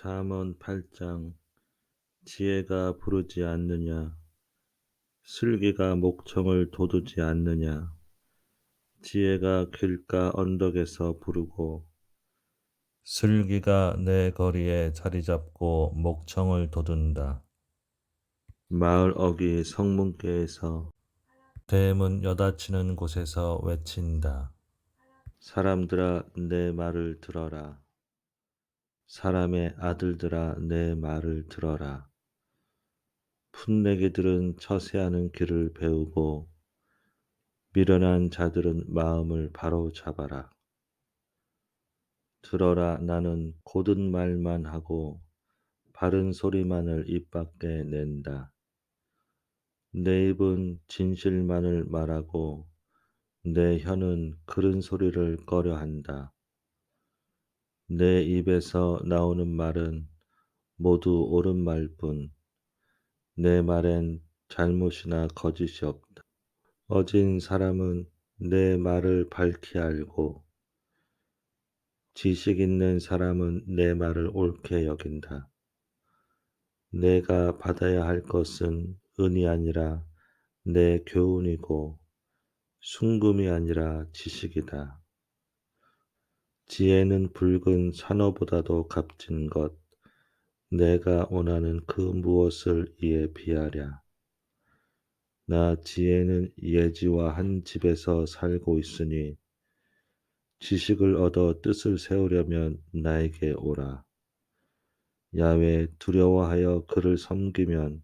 잠언 8장 지혜가 부르지 않느냐 슬기가 목청을 돋우지 않느냐 지혜가 길가 언덕에서 부르고 슬기가 내 거리에 자리 잡고 목청을 돋운다. 마을 어귀 성문께에서 대문 여닫히는 곳에서 외친다. 사람들아 내 말을 들어라 사람의 아들들아 내 말을 들어라 풋내기들은 처세하는 길을 배우고 미련한 자들은 마음을 바로 잡아라 들어라 나는 고든 말만 하고 바른 소리만을 입 밖에 낸다. 내 입은 진실만을 말하고 내 혀는 그른 소리를 꺼려 한다. 내 입에서 나오는 말은 모두 옳은 말뿐 내 말엔 잘못이나 거짓이 없다. 어진 사람은 내 말을 밝히 알고 지식 있는 사람은 내 말을 옳게 여긴다. 내가 받아야 할 것은 은이 아니라 내 교훈이고 순금이 아니라 지식이다. 지혜는 붉은 산호보다도 값진 것, 내가 원하는 그 무엇을 이에 비하랴. 나 지혜는 예지와 한 집에서 살고 있으니 지식을 얻어 뜻을 세우려면 나에게 오라. 야외 두려워하여 그를 섬기면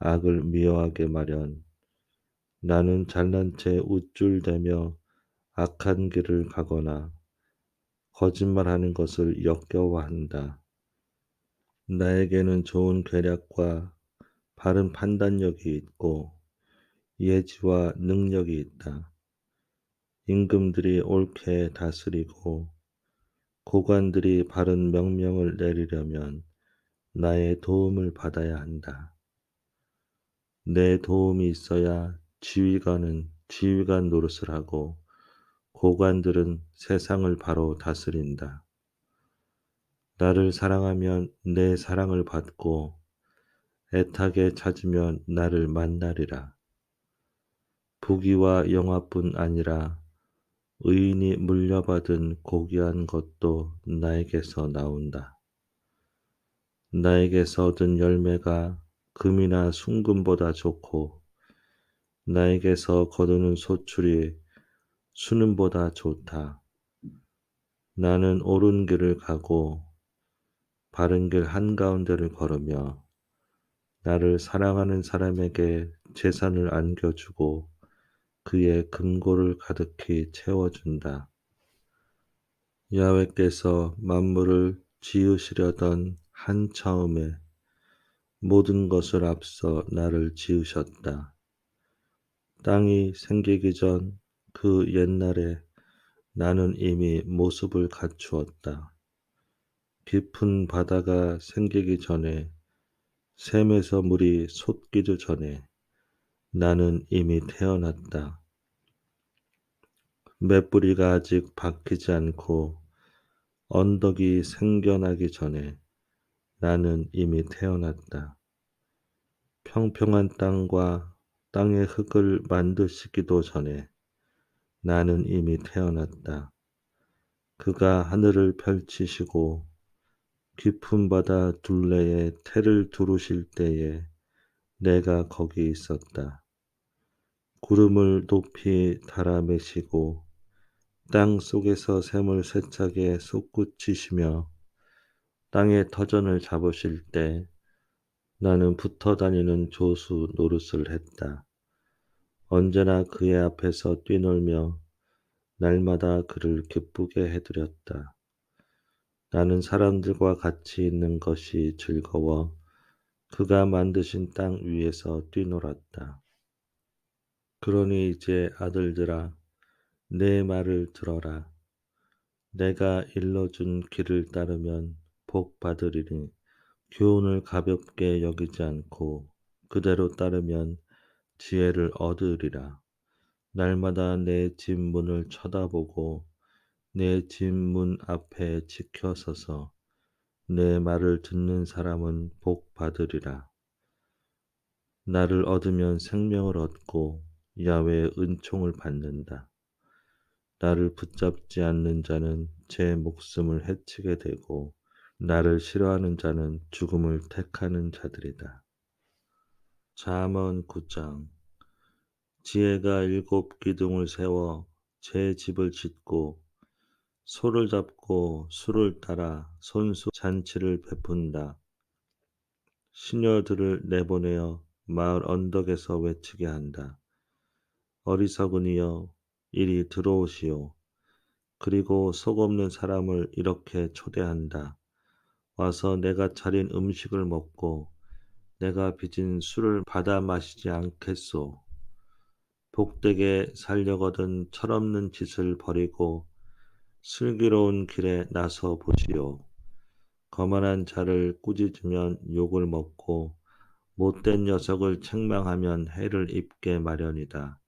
악을 미워하게 마련. 나는 잘난 채 우쭐대며 악한 길을 가거나 거짓말하는 것을 역겨워한다. 나에게는 좋은 계략과 바른 판단력이 있고 예지와 능력이 있다. 임금들이 옳게 다스리고 고관들이 바른 명령을 내리려면 나의 도움을 받아야 한다. 내 도움이 있어야 지휘관은 지휘관 노릇을 하고 고관들은 세상을 바로 다스린다. 나를 사랑하면 내 사랑을 받고 애타게 찾으면 나를 만나리라. 부귀와 영화뿐 아니라 의인이 물려받은 고귀한 것도 나에게서 나온다. 나에게서 얻은 열매가 금이나 순금보다 좋고 나에게서 거두는 소출이 수는보다 좋다. 나는 옳은 길을 가고 바른 길 한가운데를 걸으며 나를 사랑하는 사람에게 재산을 안겨주고 그의 금고를 가득히 채워준다. 야외께서 만물을 지으시려던 한 처음에 모든 것을 앞서 나를 지으셨다. 땅이 생기기 전 그 옛날에 나는 이미 모습을 갖추었다. 깊은 바다가 생기기 전에 샘에서 물이 솟기도 전에 나는 이미 태어났다. 맷뿌리가 아직 박히지 않고 언덕이 생겨나기 전에 나는 이미 태어났다. 평평한 땅과 땅의 흙을 만드시기도 전에 나는 이미 태어났다. 그가 하늘을 펼치시고 깊은 바다 둘레에 태를 두르실 때에 내가 거기 있었다. 구름을 높이 달아매시고 땅 속에서 샘을 세차게 솟구치시며 땅의 터전을 잡으실 때 나는 붙어 다니는 조수 노릇을 했다. 언제나 그의 앞에서 뛰놀며 날마다 그를 기쁘게 해드렸다. 나는 사람들과 같이 있는 것이 즐거워 그가 만드신 땅 위에서 뛰놀았다. 그러니 이제 아들들아, 내 말을 들어라. 내가 일러준 길을 따르면 복 받으리니 교훈을 가볍게 여기지 않고 그대로 따르면 지혜를 얻으리라. 날마다 내 집 문을 쳐다보고 내 집 문 앞에 지켜서서 내 말을 듣는 사람은 복 받으리라. 나를 얻으면 생명을 얻고 야외의 은총을 받는다. 나를 붙잡지 않는 자는 제 목숨을 해치게 되고 나를 싫어하는 자는 죽음을 택하는 자들이다. 잠언 9장 지혜가 일곱 기둥을 세워 제 집을 짓고 소를 잡고 수를 따라 손수 잔치를 베푼다. 시녀들을 내보내어 마을 언덕에서 외치게 한다. 어리석은이여 이리 들어오시오. 그리고 속 없는 사람을 이렇게 초대한다. 와서 내가 차린 음식을 먹고 내가 빚은 술을 받아 마시지 않겠소. 복되게 살려거든 철없는 짓을 버리고 슬기로운 길에 나서 보시오. 거만한 자를 꾸짖으면 욕을 먹고 못된 녀석을 책망하면 해를 입게 마련이다.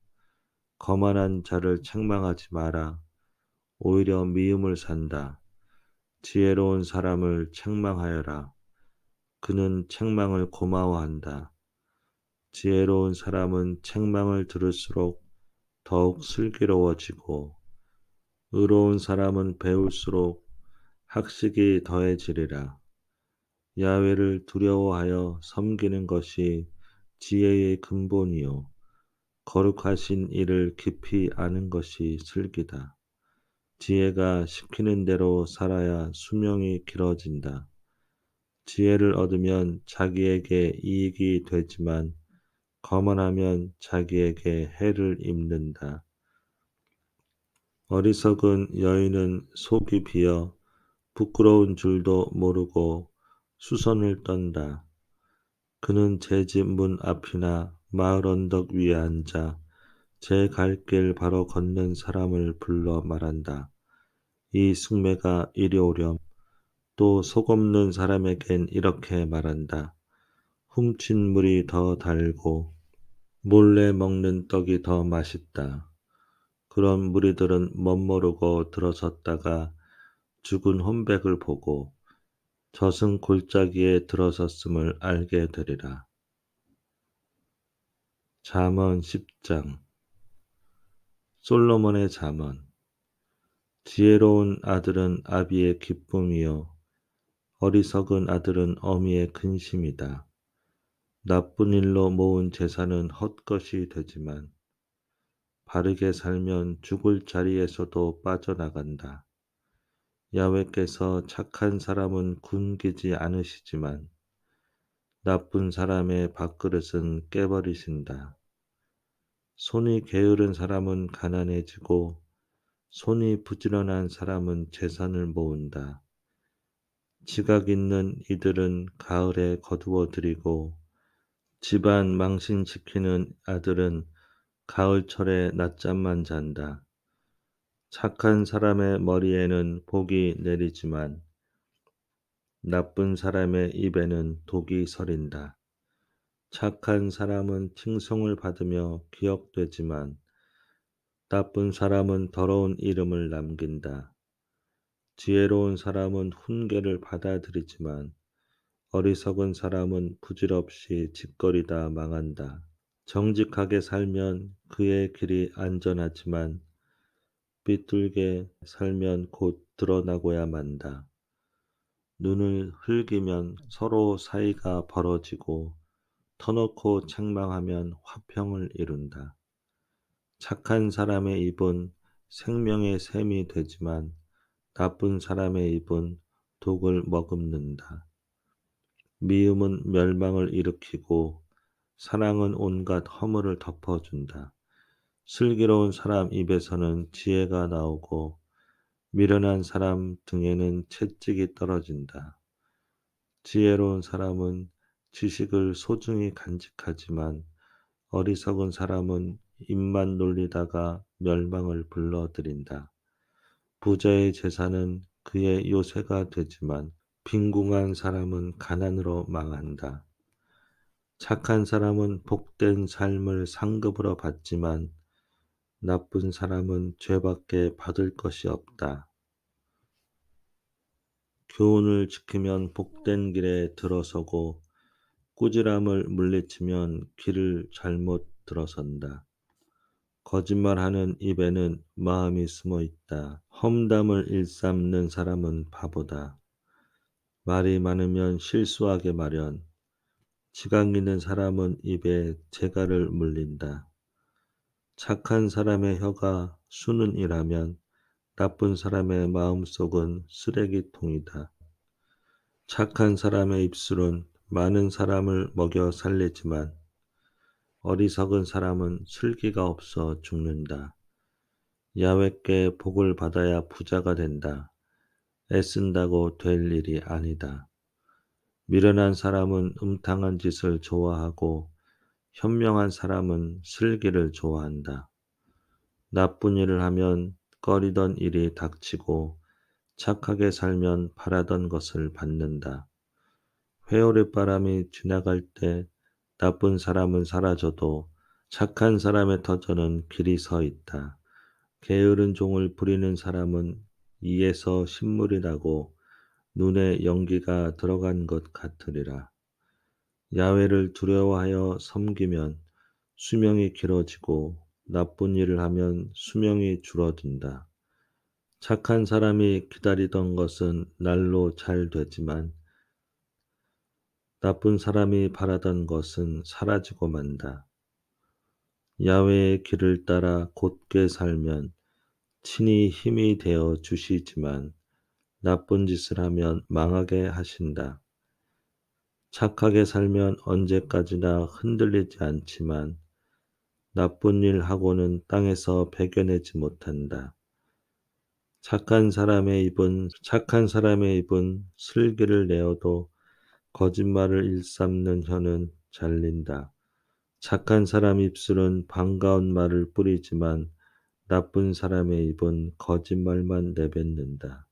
거만한 자를 책망하지 마라. 오히려 미움을 산다. 지혜로운 사람을 책망하여라. 그는 책망을 고마워한다. 지혜로운 사람은 책망을 들을수록 더욱 슬기로워지고 의로운 사람은 배울수록 학식이 더해지리라. 야외를 두려워하여 섬기는 것이 지혜의 근본이요. 거룩하신 이를 깊이 아는 것이 슬기다. 지혜가 시키는 대로 살아야 수명이 길어진다. 지혜를 얻으면 자기에게 이익이 되지만 거만하면 자기에게 해를 입는다. 어리석은 여인은 속이 비어 부끄러운 줄도 모르고 수선을 떤다. 그는 제 집 문 앞이나 마을 언덕 위에 앉아 제 갈 길 바로 걷는 사람을 불러 말한다. 이 숙매가 이리 오렴. 또 속 없는 사람에겐 이렇게 말한다. 훔친 물이 더 달고 몰래 먹는 떡이 더 맛있다. 그런 무리들은 멋모르고 들어섰다가 죽은 혼백을 보고 젖은 골짜기에 들어섰음을 알게 되리라. 잠언 10장 솔로몬의 잠언 지혜로운 아들은 아비의 기쁨이요 어리석은 아들은 어미의 근심이다. 나쁜 일로 모은 재산은 헛것이 되지만 바르게 살면 죽을 자리에서도 빠져나간다. 야외께서 착한 사람은 굶기지 않으시지만 나쁜 사람의 밥그릇은 깨버리신다. 손이 게으른 사람은 가난해지고 손이 부지런한 사람은 재산을 모은다. 지각 있는 이들은 가을에 거두어 들이고 집안 망신시키는 아들은 가을철에 낮잠만 잔다. 착한 사람의 머리에는 복이 내리지만 나쁜 사람의 입에는 독이 서린다. 착한 사람은 칭송을 받으며 기억되지만 나쁜 사람은 더러운 이름을 남긴다. 지혜로운 사람은 훈계를 받아들이지만 어리석은 사람은 부질없이 짓거리다 망한다. 정직하게 살면 그의 길이 안전하지만 삐뚤게 살면 곧 드러나고야 만다. 눈을 흘기면 서로 사이가 벌어지고 터놓고 책망하면 화평을 이룬다. 착한 사람의 입은 생명의 샘이 되지만 나쁜 사람의 입은 독을 머금는다. 미움은 멸망을 일으키고 사랑은 온갖 허물을 덮어준다. 슬기로운 사람 입에서는 지혜가 나오고 미련한 사람 등에는 채찍이 떨어진다. 지혜로운 사람은 지식을 소중히 간직하지만 어리석은 사람은 입만 놀리다가 멸망을 불러들인다. 부자의 재산은 그의 요새가 되지만 빈궁한 사람은 가난으로 망한다. 착한 사람은 복된 삶을 상급으로 받지만 나쁜 사람은 죄밖에 받을 것이 없다. 교훈을 지키면 복된 길에 들어서고 꾸지람을 물리치면 길을 잘못 들어선다. 거짓말하는 입에는 마음이 숨어 있다. 험담을 일삼는 사람은 바보다. 말이 많으면 실수하게 마련. 지각 있는 사람은 입에 재갈을 물린다. 착한 사람의 혀가 수는이라면 나쁜 사람의 마음속은 쓰레기통이다. 착한 사람의 입술은 많은 사람을 먹여 살리지만 어리석은 사람은 슬기가 없어 죽는다. 야외께 복을 받아야 부자가 된다. 애쓴다고 될 일이 아니다. 미련한 사람은 음탕한 짓을 좋아하고 현명한 사람은 슬기를 좋아한다. 나쁜 일을 하면 꺼리던 일이 닥치고 착하게 살면 바라던 것을 받는다. 회오리 바람이 지나갈 때 나쁜 사람은 사라져도 착한 사람의 터전은 길이 서 있다. 게으른 종을 부리는 사람은 이에서 신물이 나고 눈에 연기가 들어간 것 같으리라. 야외를 두려워하여 섬기면 수명이 길어지고 나쁜 일을 하면 수명이 줄어든다. 착한 사람이 기다리던 것은 날로 잘 되지만 나쁜 사람이 바라던 것은 사라지고 만다. 야외의 길을 따라 곧게 살면 친히 힘이 되어 주시지만 나쁜 짓을 하면 망하게 하신다. 착하게 살면 언제까지나 흔들리지 않지만 나쁜 일 하고는 땅에서 베겨내지 못한다. 착한 사람의 입은 착한 사람의 입은 슬기를 내어도 거짓말을 일삼는 혀는 잘린다. 착한 사람 입술은 반가운 말을 뿌리지만 나쁜 사람의 입은 거짓말만 내뱉는다.